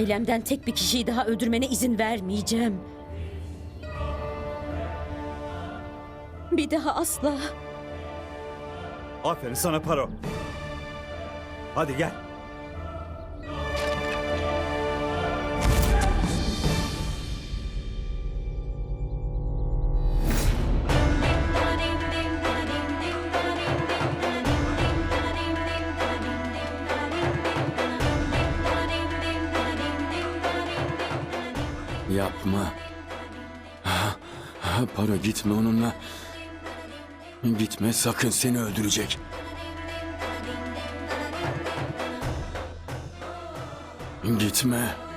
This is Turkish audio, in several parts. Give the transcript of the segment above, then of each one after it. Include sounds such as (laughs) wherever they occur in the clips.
Ailemden tek bir kişiyi daha öldürmene izin vermeyeceğim. Bir daha asla. Aferin sana Paro. Hadi gel. Yapma. Para gitme onunla. Gitme sakın seni öldürecek. Gitme.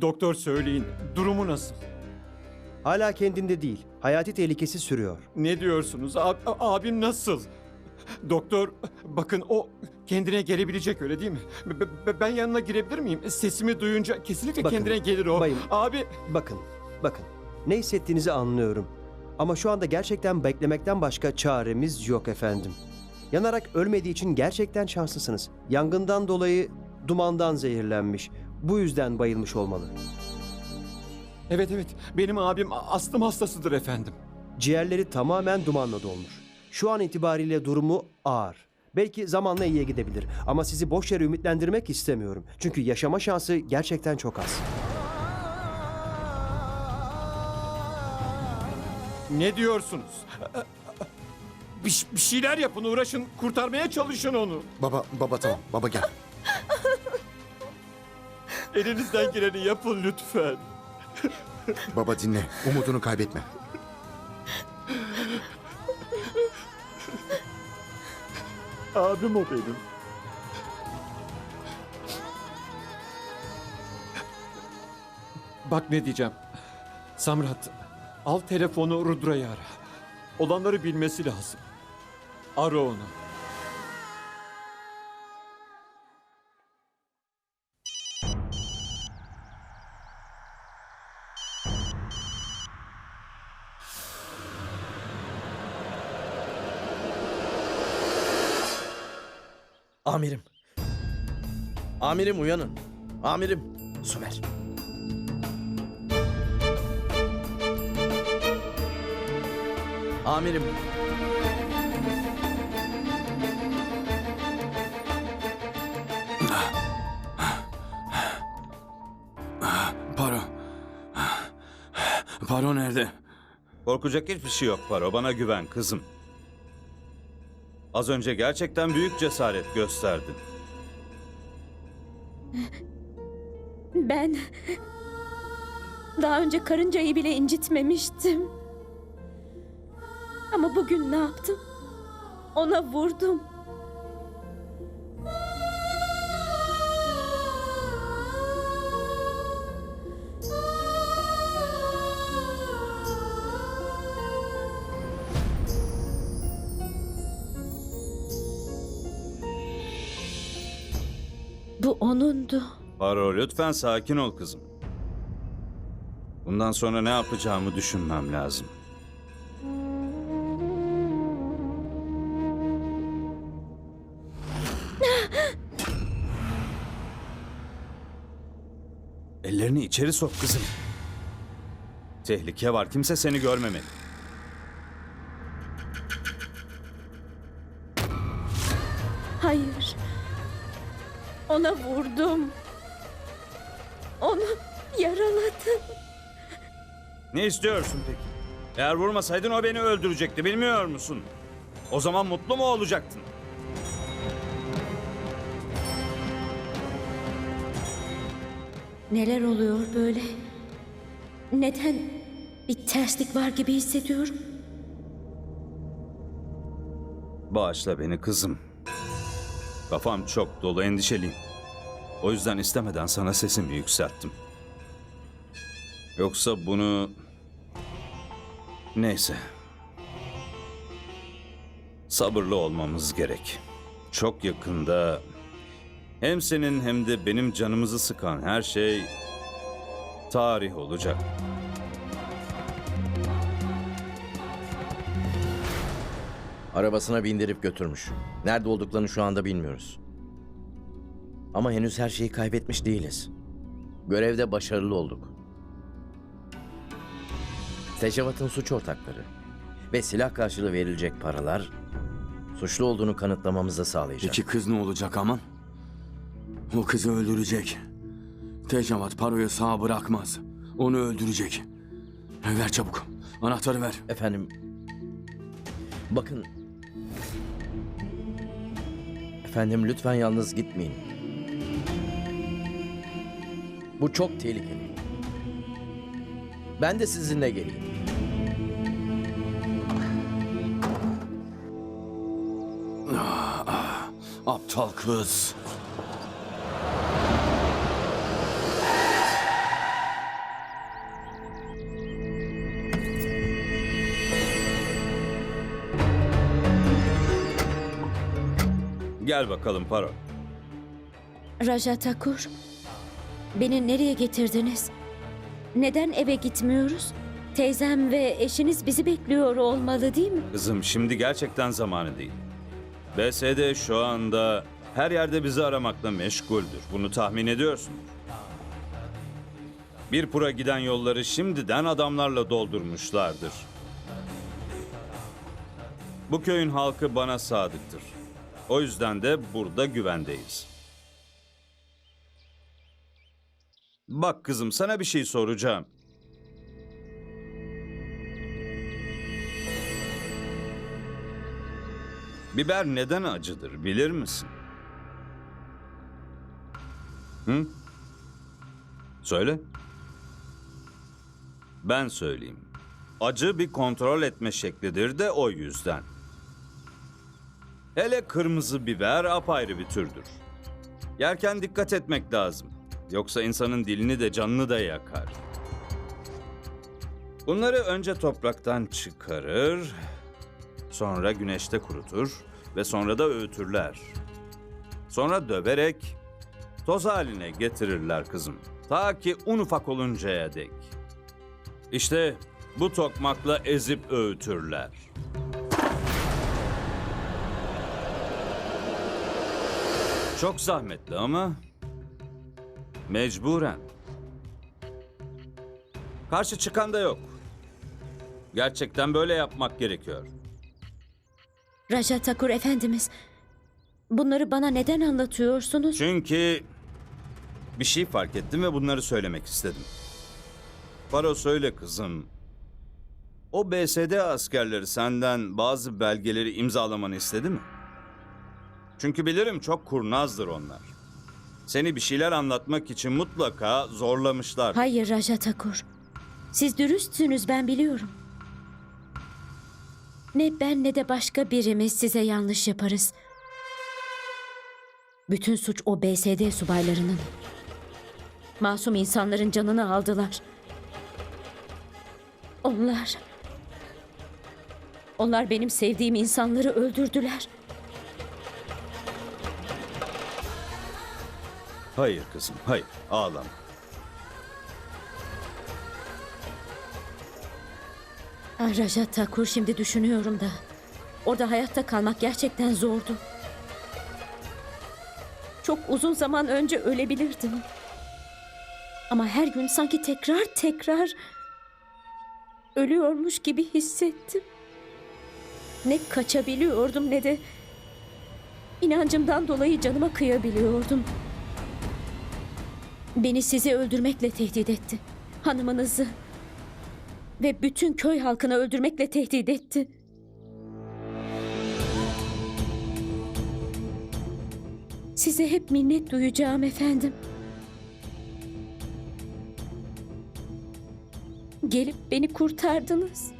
Doktor söyleyin, durumu nasıl? Hala kendinde değil. Hayati tehlikesi sürüyor. Ne diyorsunuz? Ab- abim nasıl? Doktor, bakın o kendine gelebilecek öyle değil mi? B- b- ben yanına girebilir miyim? Sesimi duyunca kesinlikle Bakın, kendine gelir o. bayım. Abi, Bakın, bakın. Ne hissettiğinizi anlıyorum. Ama şu anda gerçekten beklemekten başka çaremiz yok efendim. Yanarak ölmediği için gerçekten şanslısınız. Yangından dolayı dumandan zehirlenmiş. Bu yüzden bayılmış olmalı. evet evet, benim abim astım hastasıdır efendim. Ciğerleri tamamen dumanla dolmuş. Şu an itibariyle durumu ağır. Belki zamanla iyiye gidebilir ama sizi boş yere ümitlendirmek istemiyorum. Çünkü yaşama şansı gerçekten çok az. Ne diyorsunuz? Bir, bir şeyler yapın, uğraşın, kurtarmaya çalışın onu. Baba, baba tamam. Baba gel. Elinizden geleni yapın lütfen. Baba dinle. Umudunu kaybetme. Abim o benim. Bak ne diyeceğim. Samrat, al telefonu Rudra'yı ara. Olanları bilmesi lazım. Ara onu. Amirim. Amirim uyanın. Amirim. Sümer. Amirim. Paro. Paro nerede? Korkacak hiçbir şey yok Paro. Bana güven kızım. Az önce gerçekten büyük cesaret gösterdin. Ben daha önce karıncayı bile incitmemiştim. Ama bugün ne yaptım? Ona vurdum. Bu onundu. Paro lütfen sakin ol kızım. Bundan sonra ne yapacağımı düşünmem lazım. Ellerini içeri sok kızım. Tehlike var. Kimse seni görmemeli. Ona vurdum. Onu yaraladım. Ne istiyorsun peki? Eğer vurmasaydın o beni öldürecekti bilmiyor musun? O zaman mutlu mu olacaktın? Neler oluyor böyle? Neden bir terslik var gibi hissediyorum? Bağışla beni kızım. Kafam çok dolu, endişeliyim. O yüzden istemeden sana sesimi yükselttim. Yoksa bunu... Neyse. Sabırlı olmamız gerek. Çok yakında hem senin hem de benim canımızı sıkan her şey tarih olacak. Arabasına bindirip götürmüş. Nerede olduklarını şu anda bilmiyoruz. Ama henüz her şeyi kaybetmiş değiliz. Görevde başarılı olduk. Teşevat'ın suç ortakları ve silah karşılığı verilecek paralar suçlu olduğunu kanıtlamamızı sağlayacak. Peki kız ne olacak aman? O kızı öldürecek. Tecavat Paro'yu sağ bırakmaz. Onu öldürecek. Ver çabuk. Anahtarı ver. Efendim, bakın. Efendim lütfen yalnız gitmeyin. Bu çok tehlikeli. Ben de sizinle geleyim. Aptal kız. Gel bakalım Paro. Raja Takur, beni nereye getirdiniz? Neden eve gitmiyoruz? Teyzem ve eşiniz bizi bekliyor olmalı değil mi? Kızım şimdi gerçekten zamanı değil. BSD şu anda her yerde bizi aramakla meşguldür. Bunu tahmin ediyorsun. Bir pura giden yolları şimdiden adamlarla doldurmuşlardır. Bu köyün halkı bana sadıktır. O yüzden de burada güvendeyiz. Bak kızım sana bir şey soracağım. Biber neden acıdır bilir misin? Hı? Söyle. Ben söyleyeyim. Acı bir kontrol etme şeklidir de o yüzden. Hele kırmızı biber apayrı bir türdür. Yerken dikkat etmek lazım. Yoksa insanın dilini de canını da yakar. Bunları önce topraktan çıkarır, Sonra güneşte kurutur ve sonra da öğütürler. Sonra döverek toz haline getirirler kızım. Ta ki un ufak oluncaya dek. İşte bu tokmakla ezip öğütürler. Çok zahmetli ama mecburen. Karşı çıkan da yok. Gerçekten böyle yapmak gerekiyor. Raja Takur efendimiz, bunları bana neden anlatıyorsunuz? Çünkü bir şey fark ettim ve bunları söylemek istedim. Faro söyle kızım. O BSD askerleri senden bazı belgeleri imzalamanı istedi mi? Çünkü bilirim çok kurnazdır onlar. Seni bir şeyler anlatmak için mutlaka zorlamışlar. Hayır Raja Takur. Siz dürüstsünüz ben biliyorum. Ne ben ne de başka birimiz size yanlış yaparız. Bütün suç o BSD subaylarının. Masum insanların canını aldılar. Onlar... Onlar benim sevdiğim insanları öldürdüler. Hayır kızım, hayır. Ağlama. Ah, Raja Takur şimdi düşünüyorum da. Orada hayatta kalmak gerçekten zordu. Çok uzun zaman önce ölebilirdim. Ama her gün sanki tekrar tekrar ölüyormuş gibi hissettim. Ne kaçabiliyordum ne de inancımdan dolayı canıma kıyabiliyordum. Beni sizi öldürmekle tehdit etti. Hanımınızı, ve bütün köy halkını öldürmekle tehdit etti. Size hep minnet duyacağım efendim. Gelip beni kurtardınız.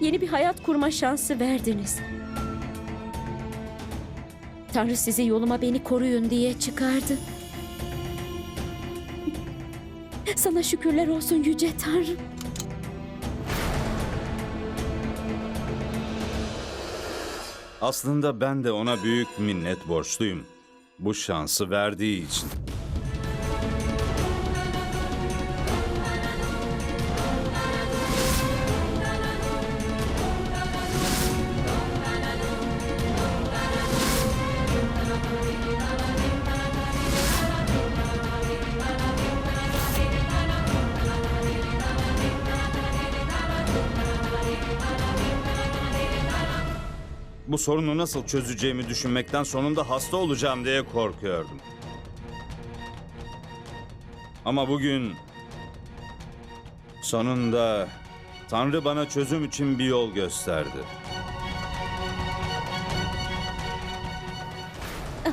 Yeni bir hayat kurma şansı verdiniz. Tanrı sizi yoluma beni koruyun diye çıkardı. Sana şükürler olsun yüce Tanrım. Aslında ben de ona büyük minnet borçluyum. Bu şansı verdiği için. Bu sorunu nasıl çözeceğimi düşünmekten sonunda hasta olacağım diye korkuyordum. Ama bugün sonunda Tanrı bana çözüm için bir yol gösterdi.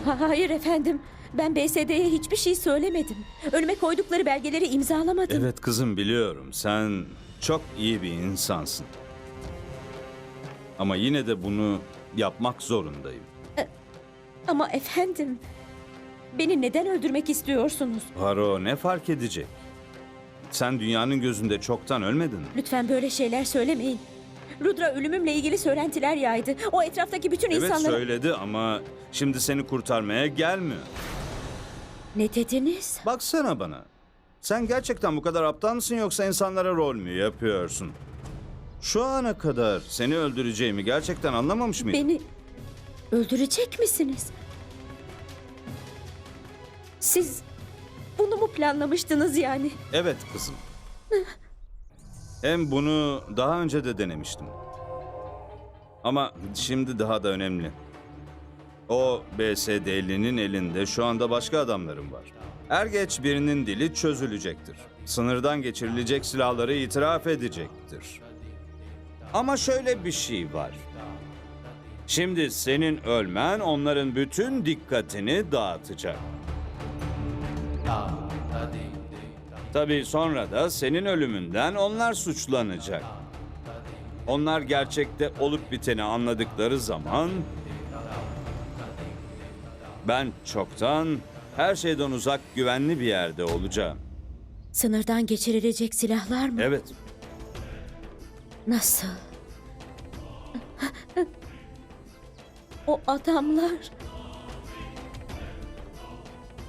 Ha- (laughs) Hayır efendim. Ben BSD'ye hiçbir şey söylemedim. Önüme koydukları belgeleri imzalamadım. Evet kızım biliyorum sen çok iyi bir insansın. Ama yine de bunu yapmak zorundayım. Ama efendim, beni neden öldürmek istiyorsunuz? Haro ne fark edecek? Sen dünyanın gözünde çoktan ölmedin mi? Lütfen böyle şeyler söylemeyin. Rudra ölümümle ilgili söylentiler yaydı. O etraftaki bütün Evet insanlara... söyledi ama şimdi seni kurtarmaya gelmiyor. Ne dediniz? Baksana bana. Sen gerçekten bu kadar aptal mısın yoksa insanlara rol mü yapıyorsun? Şu ana kadar seni öldüreceğimi gerçekten anlamamış mıydın? Beni öldürecek misiniz? Siz bunu mu planlamıştınız yani? Evet kızım. Hem bunu daha önce de denemiştim. Ama şimdi daha da önemli. O BSD'linin elinde şu anda başka adamlarım var. Er geç birinin dili çözülecektir. Sınırdan geçirilecek silahları itiraf edecektir. Ama şöyle bir şey var. Şimdi senin ölmen onların bütün dikkatini dağıtacak. Tabii sonra da senin ölümünden onlar suçlanacak. Onlar gerçekte olup biteni anladıkları zaman ben çoktan her şeyden uzak güvenli bir yerde olacağım. Sınırdan geçirilecek silahlar mı? Evet. Nasıl? o adamlar...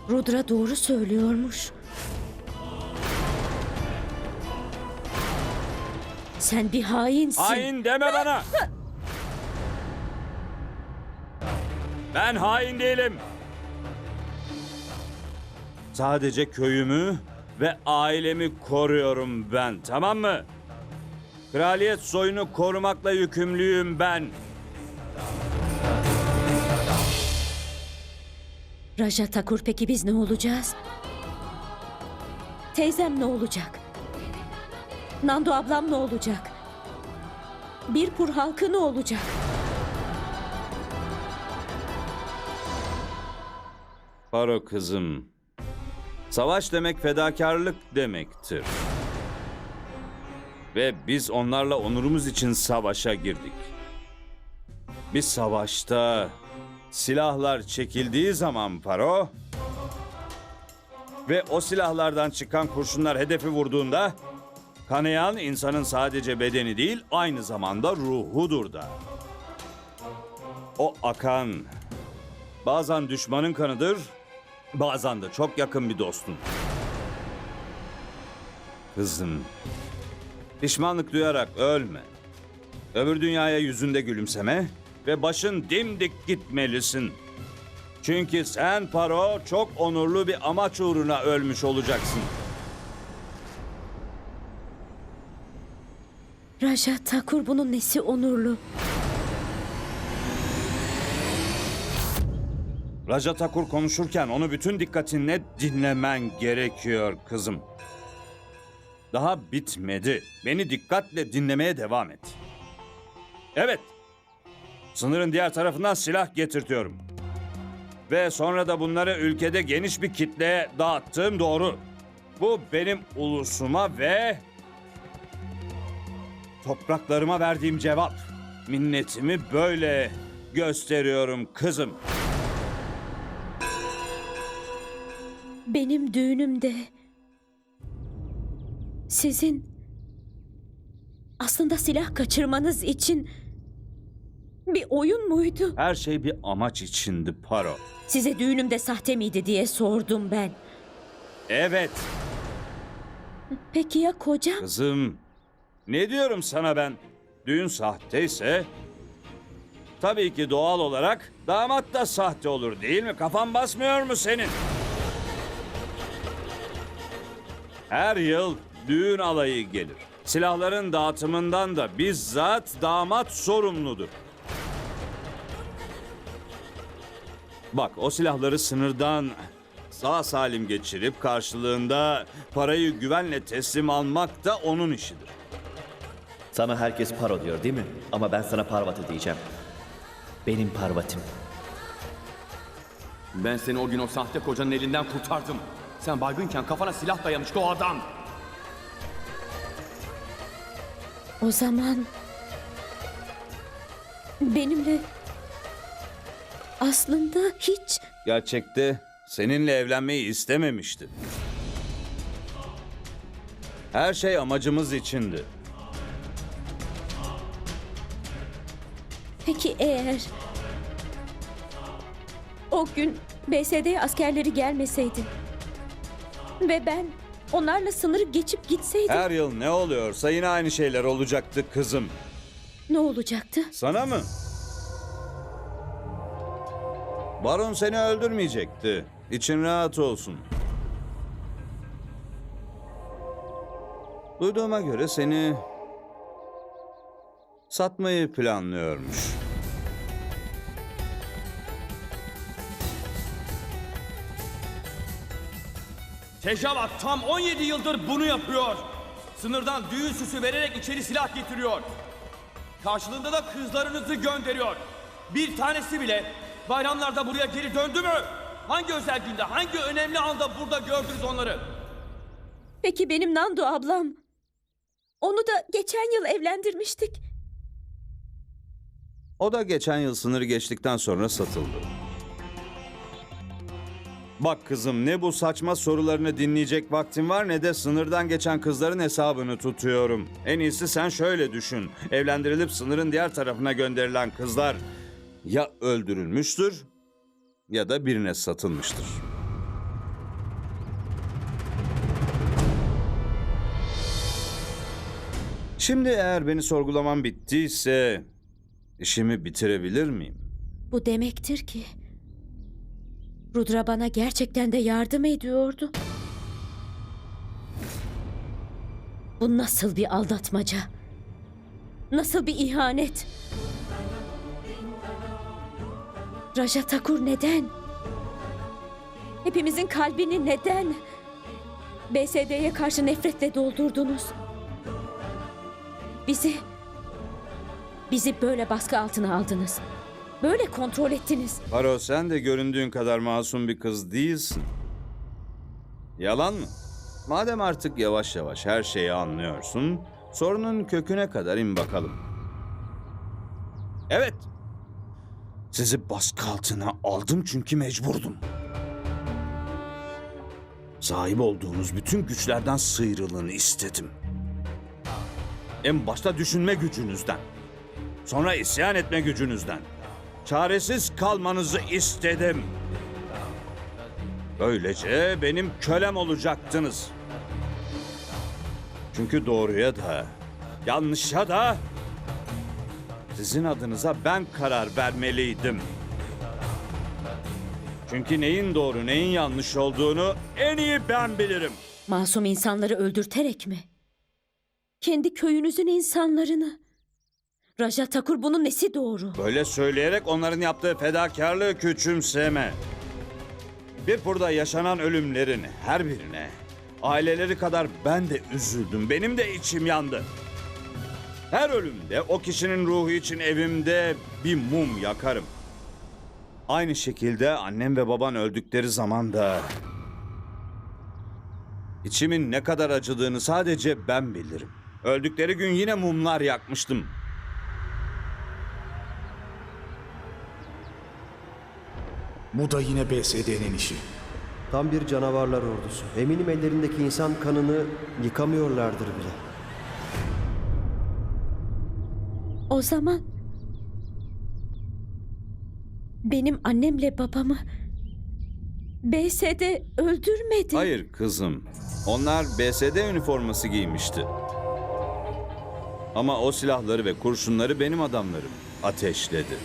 Rudra doğru söylüyormuş. Sen bir hainsin. Hain deme bana. Ben hain değilim. Sadece köyümü ve ailemi koruyorum ben, tamam mı? Kraliyet soyunu korumakla yükümlüyüm ben. Raja Takur peki biz ne olacağız? Teyzem ne olacak? Nando ablam ne olacak? Birpur halkı ne olacak? Faro kızım. Savaş demek fedakarlık demektir. Ve biz onlarla onurumuz için savaşa girdik. Bir savaşta silahlar çekildiği zaman Faro ve o silahlardan çıkan kurşunlar hedefi vurduğunda kanayan insanın sadece bedeni değil aynı zamanda ruhudur da. O akan Bazen düşmanın kanıdır, bazen de çok yakın bir dostun. Kızım, pişmanlık duyarak ölme. Öbür dünyaya yüzünde gülümseme ve başın dimdik gitmelisin. Çünkü sen Paro çok onurlu bir amaç uğruna ölmüş olacaksın. Raja Takur bunun nesi onurlu? Raja Takur konuşurken onu bütün dikkatinle dinlemen gerekiyor kızım. Daha bitmedi. Beni dikkatle dinlemeye devam et. Evet. Sınırın diğer tarafından silah getirtiyorum. Ve sonra da bunları ülkede geniş bir kitleye dağıttığım doğru. Bu benim ulusuma ve topraklarıma verdiğim cevap. Minnetimi böyle gösteriyorum kızım. Benim düğünümde sizin aslında silah kaçırmanız için bir oyun muydu? Her şey bir amaç içindi Paro. Size düğünümde sahte miydi diye sordum ben. Evet Peki ya kocam? kızım. Ne diyorum sana ben? Düğün sahteyse tabii ki doğal olarak damat da sahte olur değil mi? Kafan basmıyor mu senin? Her yıl düğün alayı gelir. Silahların dağıtımından da bizzat damat sorumludur. Bak o silahları sınırdan sağ salim geçirip karşılığında parayı güvenle teslim almak da onun işidir. Sana herkes Paro diyor değil mi? Ama ben sana Parvati diyeceğim. Benim Parvatim. Ben seni o gün o sahte kocanın elinden kurtardım. Sen baygınken kafana silah dayamıştı o adam. O zaman benimle aslında hiç Gerçekte seninle evlenmeyi istememişti. Her şey amacımız içindi. Peki eğer o gün BSD askerleri gelmeseydi ve ben onlarla sınırı geçip gitseydim Her yıl ne oluyorsa yine aynı şeyler olacaktı kızım. ne olacaktı? Sana mı? Baron seni öldürmeyecekti. İçin rahat olsun. Duyduğuma göre seni satmayı planlıyormuş. Tejavat tam 17 yıldır bunu yapıyor. Sınırdan düğün süsü vererek içeri silah getiriyor. Karşılığında da kızlarınızı gönderiyor. Bir tanesi bile bayramlarda buraya geri döndü mü? Hangi özel günde, hangi önemli anda burada gördünüz onları? Peki benim Nando ablam onu da geçen yıl evlendirmiştik. O da geçen yıl sınırı geçtikten sonra satıldı. Bak kızım ne bu saçma sorularını dinleyecek vaktim var ne de sınırdan geçen kızların hesabını tutuyorum. En iyisi sen şöyle düşün. Evlendirilip sınırın diğer tarafına gönderilen kızlar ya öldürülmüştür ya da birine satılmıştır. Şimdi eğer beni sorgulaman bittiyse işimi bitirebilir miyim? Bu demektir ki Rudra bana gerçekten de yardım ediyordu. Bu nasıl bir aldatmaca? Nasıl bir ihanet? Raja Takur neden? Hepimizin kalbini neden BSD'ye karşı nefretle doldurdunuz? Bizi bizi böyle baskı altına aldınız. Böyle kontrol ettiniz. Paro sen de göründüğün kadar masum bir kız değilsin. Yalan mı? Madem artık yavaş yavaş her şeyi anlıyorsun, sorunun köküne kadar in bakalım. Evet. Sizi baskı altına aldım çünkü mecburdum. Sahip olduğunuz bütün güçlerden sıyrılın istedim. En başta düşünme gücünüzden. Sonra isyan etme gücünüzden. Çaresiz kalmanızı istedim. Böylece benim kölem olacaktınız. Çünkü doğruya da, yanlışa da sizin adınıza ben karar vermeliydim. Çünkü neyin doğru, neyin yanlış olduğunu en iyi ben bilirim. Masum insanları öldürterek mi? Kendi köyünüzün insanlarını. Raja Takur bunun nesi doğru? Böyle söyleyerek onların yaptığı fedakarlığı küçümseme. Bir burada yaşanan ölümlerin her birine aileleri kadar ben de üzüldüm. Benim de içim yandı. Her ölümde o kişinin ruhu için evimde bir mum yakarım. Aynı şekilde annem ve baban öldükleri zaman da içimin ne kadar acıdığını sadece ben bilirim. Öldükleri gün yine mumlar yakmıştım. Bu da yine BSD'nin işi. Tam bir canavarlar ordusu. Eminim ellerindeki insan kanını yıkamıyorlardır bile. O zaman benim annemle babamı BSD öldürmedi. Hayır kızım. Onlar BSD üniforması giymişti. Ama o silahları ve kurşunları benim adamlarım ateşledi.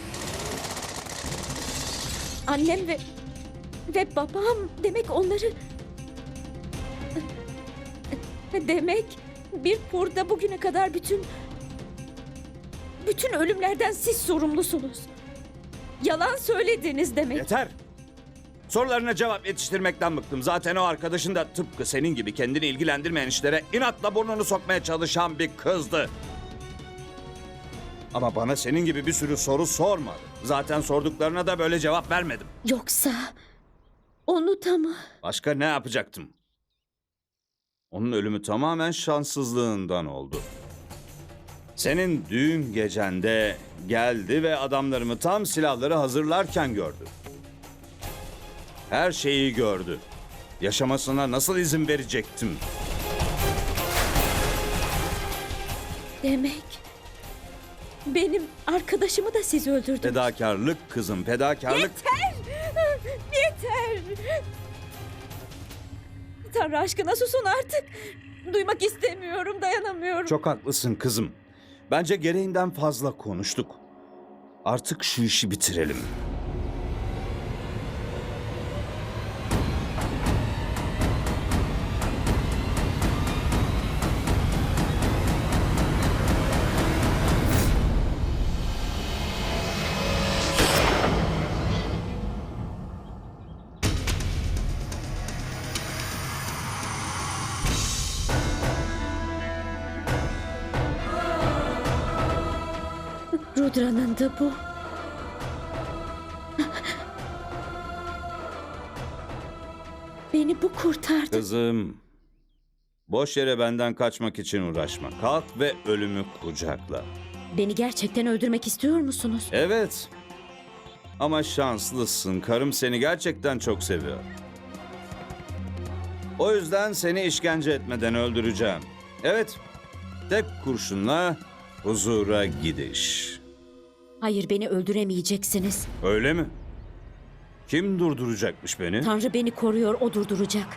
Annem ve ve babam demek onları demek bir burada bugüne kadar bütün bütün ölümlerden siz sorumlusunuz. Yalan söylediniz demek. Yeter. Sorularına cevap yetiştirmekten bıktım. Zaten o arkadaşın da tıpkı senin gibi kendini ilgilendirmeyen işlere inatla burnunu sokmaya çalışan bir kızdı. Ama bana senin gibi bir sürü soru sormadı. Zaten sorduklarına da böyle cevap vermedim. Yoksa onu da mı? Başka ne yapacaktım? Onun ölümü tamamen şanssızlığından oldu. Senin düğün gecende geldi ve adamlarımı tam silahları hazırlarken gördü. Her şeyi gördü. Yaşamasına nasıl izin verecektim? Demek benim arkadaşımı da siz öldürdünüz. Fedakarlık kızım, fedakarlık. Yeter! Yeter! Tanrı aşkına susun artık. Duymak istemiyorum, dayanamıyorum. Çok haklısın kızım. Bence gereğinden fazla konuştuk. Artık şu işi bitirelim. Da bu. Beni bu kurtardı. Kızım, boş yere benden kaçmak için uğraşma. Kalk ve ölümü kucakla. Beni gerçekten öldürmek istiyor musunuz? Evet. Ama şanslısın. Karım seni gerçekten çok seviyor. O yüzden seni işkence etmeden öldüreceğim. Evet. Tek kurşunla huzura gidiş. Hayır, beni öldüremeyeceksiniz. Öyle mi? Kim durduracakmış beni? Tanrı beni koruyor, o durduracak.